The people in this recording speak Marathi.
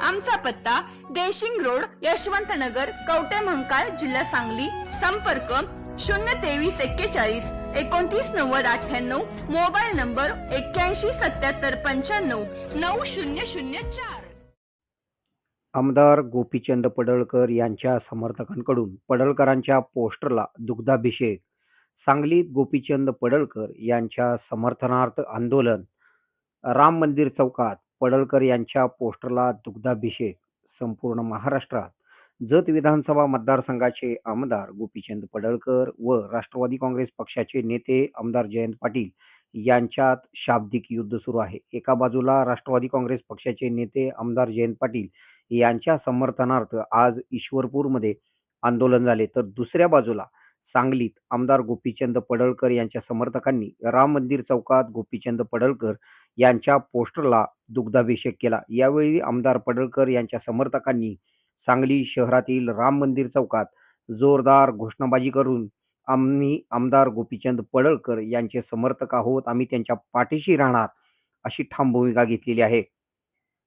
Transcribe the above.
आमचा पत्ता देशिंग रोड यशवंत नगर कवटे महंकाळ जिल्हा सांगली. संपर्क शून्य तेवीस एक्केचाळीस एकोणतीस नव्वद अठ्ठ्याण्णव. मोबाईल नंबर एक्क्याऐंशी सत्याहत्तर पंच्याण्णव नऊ शून्य शून्य चार. आमदार गोपीचंद पडळकर यांच्या समर्थकांकडून पडळकरांच्या पोस्टरला दुग्धाभिषेक. सांगलीत गोपीचंद पडळकर यांच्या समर्थनार्थ आंदोलन. राम मंदिर चौकात पडळकर यांच्या पोस्टरला दुग्धाभिषेक संपूर्ण महाराष्ट्रात. जत विधानसभा मतदारसंघाचे आमदार गोपीचंद पडळकर व राष्ट्रवादी काँग्रेस पक्षाचे नेते आमदार जयंत पाटील यांच्यात शाब्दिक युद्ध सुरू आहे. एका बाजूला राष्ट्रवादी काँग्रेस पक्षाचे नेते आमदार जयंत पाटील यांच्या समर्थनार्थ आज ईश्वरपूरमध्ये आंदोलन झाले तर दुसऱ्या बाजूला सांगलीत आमदार गोपीचंद पडळकर यांच्या समर्थकांनी राम मंदिर चौकात गोपीचंद पडळकर यांच्या पोस्टरला दुग्धाभिषेक केला. यावेळी आमदार पडळकर यांच्या समर्थकांनी सांगली शहरातील राम मंदिर चौकात जोरदार घोषणाबाजी करून आम्ही आमदार गोपीचंद पडळकर यांचे समर्थक आहोत. आम्ही त्यांच्या पाठीशी राहणार अशी ठाम भूमिका घेतलेली आहे.